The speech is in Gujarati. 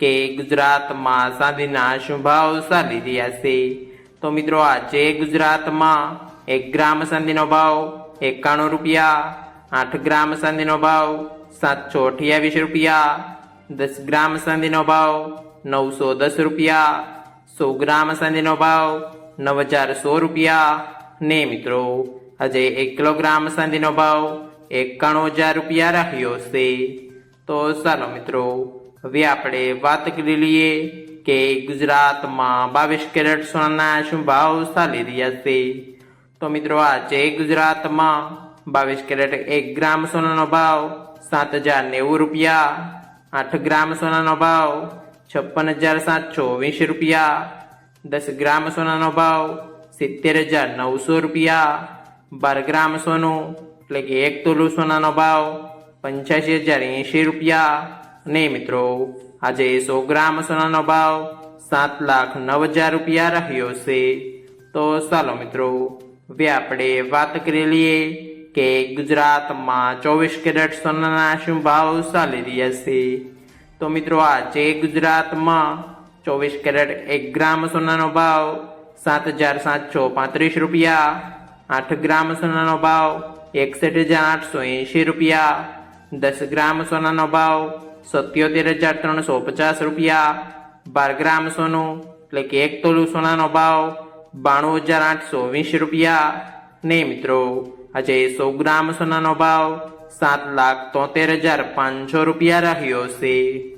કે ગુજરાતમાં ચાંદીના શું ભાવ ચાલી રહ્યા છે. તો મિત્રો આજે ગુજરાતમાં એક ગ્રામ ચાંદીનો ભાવ એકાણું રૂપિયા, આઠ ગ્રામ ચાંદીનો ભાવ સાતસો અઠ્યાવીસ રૂપિયા, દસ ગ્રામ ચાંદીનો ભાવ નવસો દસ રૂપિયા, સો ગ્રામ ચાંદીનો ભાવ નવ હજાર સો રૂપિયા. ને મિત્રો, આજે એક કિલોગ્રામ ચાંદીનો ભાવ એકાણું હજાર રૂપિયા રાખ્યો છે. તો ચાલો મિત્રો હવે આપણે વાત કરી લઈએ કે ગુજરાતમાં બાવીસ કેરેટ સોનાના શું ભાવ ચાલી રહ્યા છે? તો મિત્રો આજે ગુજરાતમાં બાવીસ કેરેટ એક ગ્રામ સોનાનો ભાવ સાત હજાર નેવું રૂપિયા, આઠ ગ્રામ સોનાનો ભાવ છપ્પન હજાર સાતસો વીસ રૂપિયા, દસ ગ્રામ સોનાનો ભાવ સિત્તેર હજાર નવસો રૂપિયા, બાર ગ્રામ સોનું એટલે કે એક તોલું સોનાનો ભાવ પંચ્યાસી હજાર એંશી રૂપિયા ને મિત્રો, આજે સો ગ્રામ સોનાનો ભાવ સાત લાખ નવ હજાર રૂપિયા રહ્યો છે. તો ચાલો મિત્રો, હવે આપણે વાત કરી લઈએ કે ગુજરાતમાં ચોવીસ કેરેટ સોનાના શું ભાવ ચાલી રહ્યા છે. તો મિત્રો, આજે ગુજરાતમાં ચોવીસ કેરેટ એક ગ્રામ સોનાનો ભાવ સાત હજાર સાતસો પાંત્રીસ રૂપિયા, આઠ ગ્રામ સોનાનો ભાવ એકસઠ હજાર આઠસો એંશી રૂપિયા, દસ ગ્રામ સોનાનો ભાવ સત્યોતેર હજાર ત્રણસો પચાસ રૂપિયા, બાર ગ્રામ સોનું, એટલે કે એક તોલું સોનાનો ભાવ, બાણું હજાર આઠસો વીસ રૂપિયા. ને મિત્રો, આજે સો ગ્રામ સોનાનો ભાવ સાત લાખ તોતેર હજાર પાંચસો રૂપિયા રહ્યો છે.